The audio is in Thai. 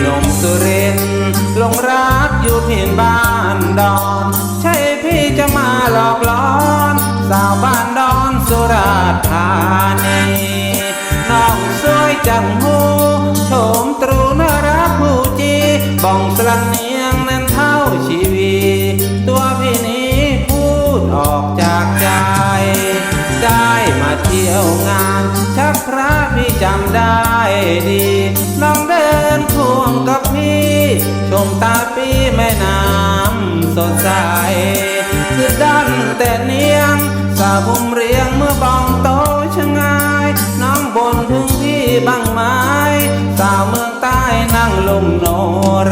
หนุ่มสุรินลงรักอยู่เพียงบ้านดอน ใช่พี่จะมาหลอกล้อน สาวบ้านดอนสุราษฎร์ธานีน้องสวยจังหูโฉมตรูนรักผู้จีบ้องสลันเนียงนั้นเท่าชีวี ตัวพี่นี้พูดออกจากใจ ได้มาเที่ยวงาน ชักพระพี่จำได้ดีน้อง ชมตาปีแม่น้ำสดใสคือดันแต่เนียงสาบุมเรียงเมื่อบองโตชะงายน้องบนถึงพี่บังไม้ สาวเมืองใต้นั่งลมโนร